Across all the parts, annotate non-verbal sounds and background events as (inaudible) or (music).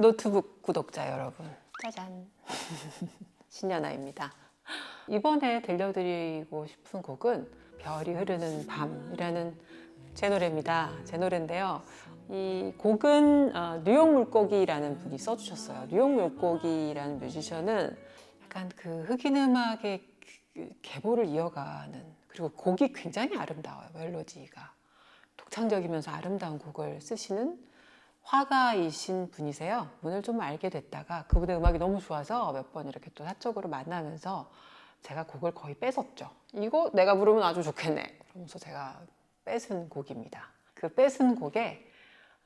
노트북 구독자 여러분, 짜잔. (laughs) 신연아입니다. 이번에 들려드리고 싶은 곡은 별이 흐르는 밤이라는 제 노래입니다. 제 노래인데요. 이 곡은 어, 뉴욕 물고기라는 분이 써주셨어요. 뉴욕 물고기라는 뮤지션은 약간 그 흑인 음악의 그 계보를 이어가는 그리고 곡이 굉장히 아름다워요. 멜로디가 독창적이면서 아름다운 곡을 쓰시는 화가이신 분이세요. 오늘 좀 알게 됐다가 그분의 음악이 너무 좋아서 몇 번 이렇게 또 사적으로 만나면서 제가 곡을 거의 뺏었죠. 이거 내가 부르면 아주 좋겠네. 그러면서 제가 뺏은 곡입니다. 그 뺏은 곡에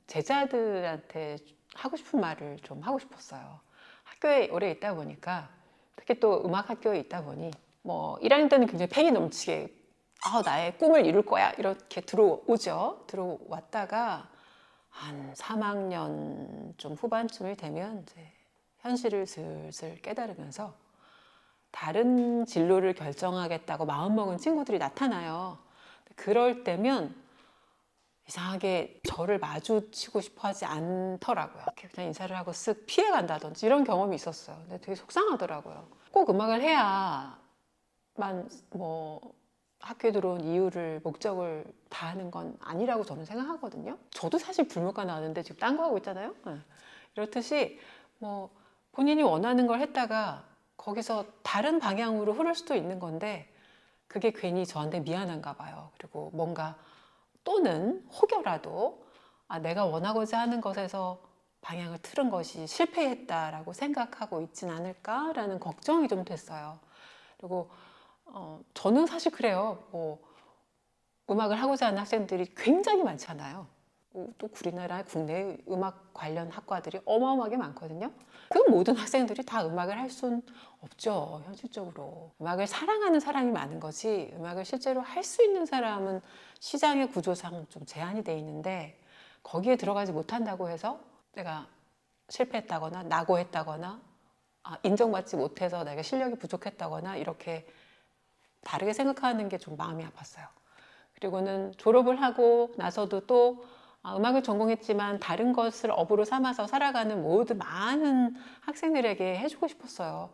제자들한테 하고 싶은 말을 좀 하고 싶었어요. 학교에 오래 있다 보니까 특히 또 음악 학교에 있다 보니 뭐 1학년 때는 굉장히 팬이 넘치게 아 나의 꿈을 이룰 거야 이렇게 들어오죠. 들어왔다가 한 3학년 좀 후반쯤이 되면 이제 현실을 슬슬 깨달으면서 다른 진로를 결정하겠다고 마음먹은 친구들이 나타나요. 그럴 때면 이상하게 저를 마주치고 싶어 하지 않더라고요. 그냥 인사를 하고 쓱 피해 간다든지 이런 경험이 있었어요. 근데 되게 속상하더라고요. 꼭 음악을 해야만 뭐 학교에 들어온 이유를 목적을 다 하는 건 아니라고 저는 생각하거든요. 저도 사실 불문과 나왔는데 지금 딴 거 하고 있잖아요. 네. 이렇듯이 뭐 본인이 원하는 걸 했다가 거기서 다른 방향으로 흐를 수도 있는 건데 그게 괜히 저한테 미안한가 봐요. 그리고 뭔가 또는 혹여라도 아, 내가 원하고자 하는 것에서 방향을 틀은 것이 실패했다라고 생각하고 있진 않을까라는 걱정이 좀 됐어요. 그리고 어, 저는 사실 그래요. 뭐 음악을 하고자 하는 학생들이 굉장히 많잖아요. 어, 또 우리나라 국내 음악 관련 학과들이 어마어마하게 많거든요. 그 모든 학생들이 다 음악을 할 수는 없죠. 현실적으로 음악을 사랑하는 사람이 많은 거지 음악을 실제로 할 수 있는 사람은 시장의 구조상 좀 제한이 돼 있는데 거기에 들어가지 못한다고 해서 내가 실패했다거나 낙오했다거나 아, 인정받지 못해서 내가 실력이 부족했다거나 이렇게 다르게 생각하는 게 좀 마음이 아팠어요. 그리고는 졸업을 하고 나서도 또 아, 음악을 전공했지만 다른 것을 업으로 삼아서 살아가는 모든 많은 학생들에게 해주고 싶었어요.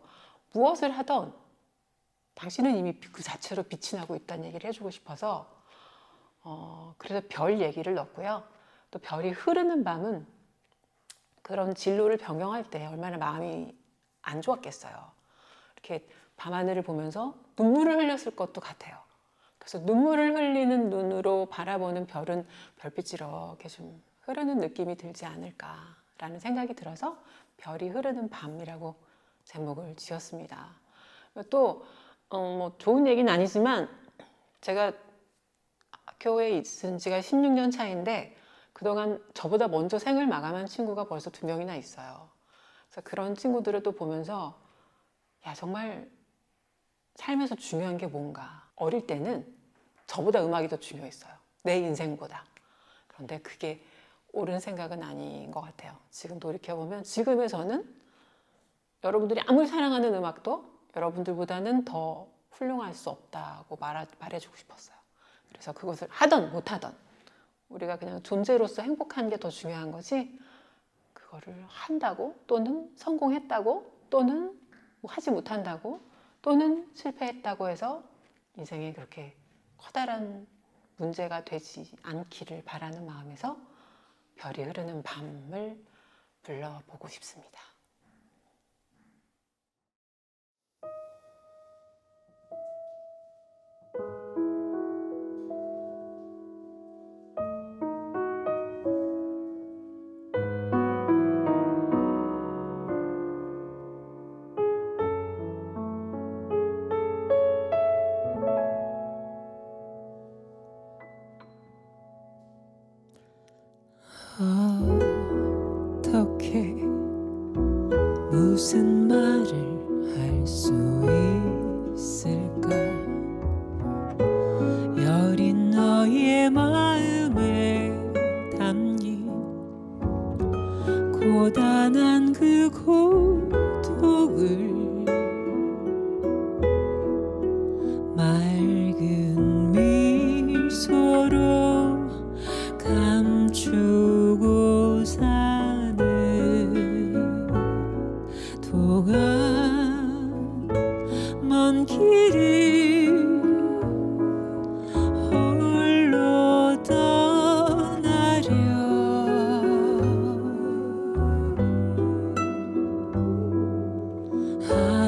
무엇을 하던 당신은 이미 그 자체로 빛이 나고 있다는 얘기를 해주고 싶어서 어, 그래서 별 얘기를 넣었고요. 또 별이 흐르는 밤은 그런 진로를 변경할 때 얼마나 마음이 안 좋았겠어요. 이렇게 밤하늘을 보면서 눈물을 흘렸을 것도 같아요. 그래서 눈물을 흘리는 눈으로 바라보는 별은 별빛이 이렇게 좀 흐르는 느낌이 들지 않을까라는 생각이 들어서 별이 흐르는 밤이라고 제목을 지었습니다. 또, 어, 뭐 좋은 얘기는 아니지만 제가 학교에 있은 지가 16년 차인데 그동안 저보다 먼저 생을 마감한 친구가 벌써 두 명이나 있어요. 그래서 그런 친구들을 또 보면서 야, 정말 삶에서 중요한 게 뭔가. 어릴 때는 저보다 음악이 더 중요했어요. 내 인생보다. 그런데 그게 옳은 생각은 아닌 것 같아요. 지금 돌이켜보면 지금의 저는 여러분들이 아무리 사랑하는 음악도 여러분들보다는 더 훌륭할 수 없다고 말하, 말해주고 싶었어요. 그래서 그것을 하던 못하던 우리가 그냥 존재로서 행복한 게 더 중요한 거지 그거를 한다고 또는 성공했다고 또는 뭐 하지 못한다고 또는 실패했다고 해서 인생에 그렇게 커다란 문제가 되지 않기를 바라는 마음에서 별이 흐르는 밤을 불러보고 싶습니다. 맑은 미소로 감추고 사는 동안 먼 길을 啊。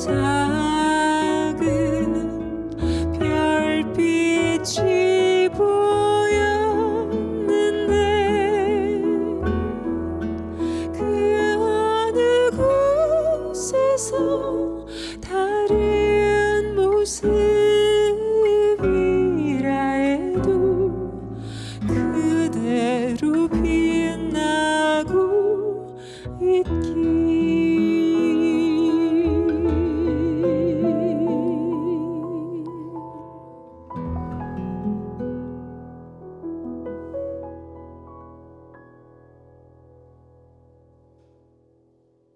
작